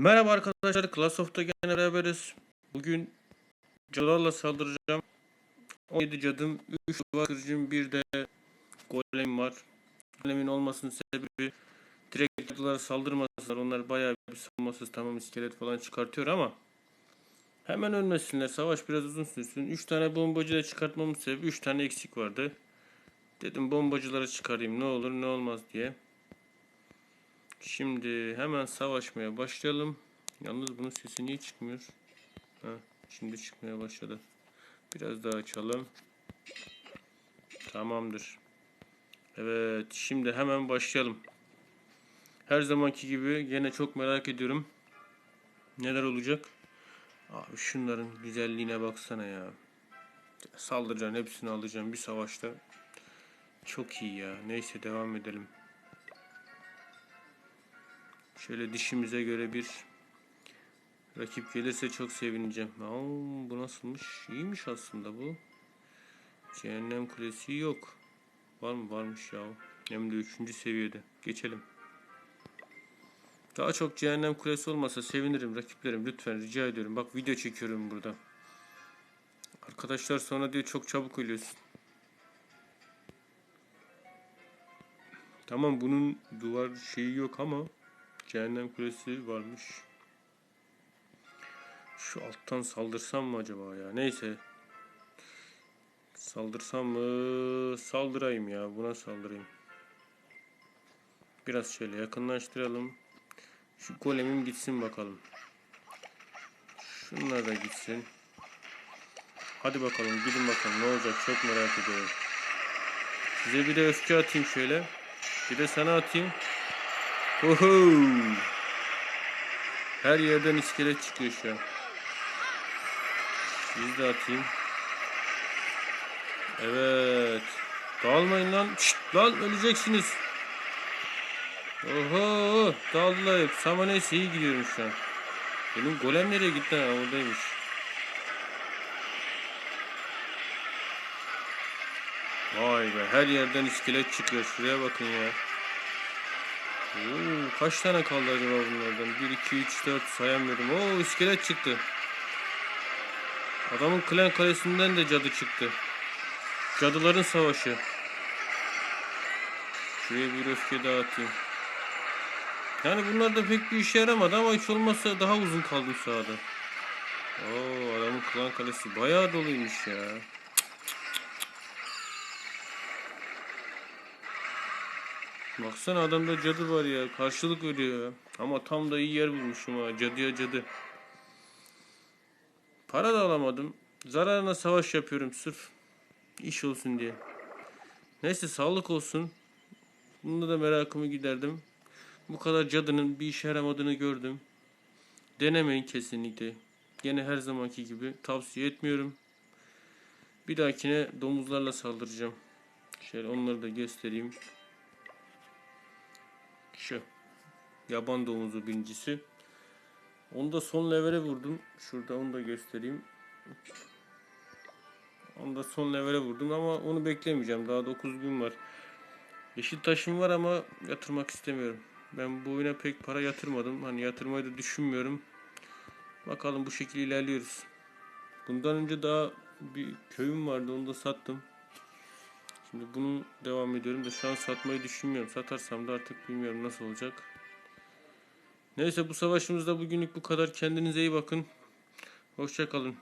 Merhaba arkadaşlar, Class of'ta gene beraberiz. Bugün cadılarla saldıracağım. 17 cadım, 3 duvar kırıcım, bir de golem var. Golemin olmasının sebebi direkt cadılara saldırmasınlar. Onlar bayağı bir savunmasız tamam iskelet falan çıkartıyor ama hemen ölmesinler. Savaş biraz uzun sürsün. 3 tane bombacı da çıkartmamın sebebi 3 tane eksik vardı. Dedim bombacılara çıkarayım ne olur ne olmaz diye. Şimdi hemen savaşmaya başlayalım. Yalnız bunun sesi niye çıkmıyor? Ha, şimdi çıkmaya başladı. Biraz daha açalım. Tamamdır. Evet, şimdi hemen başlayalım. Her zamanki gibi gene çok merak ediyorum. Neler olacak? Abi şunların güzelliğine baksana ya. Saldıracaksın, hepsini alacağım bir savaşta. Çok iyi ya. Neyse devam edelim. Şöyle dişimize göre bir rakip gelirse çok sevineceğim. Aa, bu nasılmış? İyiymiş aslında bu. Cehennem kulesi yok. Var mı? Varmış ya. Hem de 3. seviyede. Geçelim. Daha çok cehennem kulesi olmasa sevinirim rakiplerim. Lütfen rica ediyorum. Bak video çekiyorum burada. Arkadaşlar sonra diyor çok çabuk ölüyorsun. Tamam bunun duvar şeyi yok ama Cehennem kulesi varmış. Şu alttan saldırsam mı acaba ya? Neyse. Saldırsam mı? Saldırayım ya. Buna saldırayım. Biraz şöyle yakınlaştıralım. Şu golemim gitsin bakalım. Şunlar da gitsin. Hadi bakalım gidin bakalım ne olacak çok merak ediyorum. Size bir de öfke atayım şöyle. Bir de sana atayım. Oho! Her yerden iskelet çıkıyor şu an. Siz de atayım. Evet. Dağılmayın lan. Şşt, lan öleceksiniz. Oho! Dağıldılar hep. Ama neyse iyi gidiyorum şu an. Benim golem nereye gitti ha? Oradaymış. Vay be her yerden iskelet çıkıyor. Şuraya bakın ya. Oo, kaç tane kaldı acaba bunlardan? 1, 2, 3, 4 sayamıyorum. Oo iskelet çıktı. Adamın klan kalesinden de cadı çıktı. Cadıların savaşı. Şuraya bir öfke daha atayım. Yani bunlar da pek bir işe yaramadı ama hiç olmazsa daha uzun kaldım sahada. Oo adamın klan kalesi bayağı doluymuş ya. Baksana adamda cadı var ya. Karşılık veriyor. Ama tam da iyi yer bulmuşum ha. Cadıya cadı. Para da alamadım. Zararına savaş yapıyorum sırf. iş olsun diye. Neyse sağlık olsun. Bunda da merakımı giderdim. Bu kadar cadının bir işe yaramadığını gördüm. Denemeyin kesinlikle. Gene her zamanki gibi tavsiye etmiyorum. Bir dahakine domuzlarla saldıracağım. Şöyle onları da göstereyim. Şu. Yaban domuzu birincisi. Onu da son levere vurdum. Şurada onu da göstereyim. Onu da son levere vurdum ama onu beklemeyeceğim. Daha 9 gün var. Yeşil taşım var ama yatırmak istemiyorum. Ben bu oyuna pek para yatırmadım. Hani yatırmayı da düşünmüyorum. Bakalım bu şekilde ilerliyoruz. Bundan önce daha bir köyüm vardı. Onu da sattım. Şimdi bunu devam ediyorum da şu an satmayı düşünmüyorum. Satarsam da artık bilmiyorum nasıl olacak. Neyse bu savaşımızda bugünlük bu kadar. Kendinize iyi bakın. Hoşça kalın.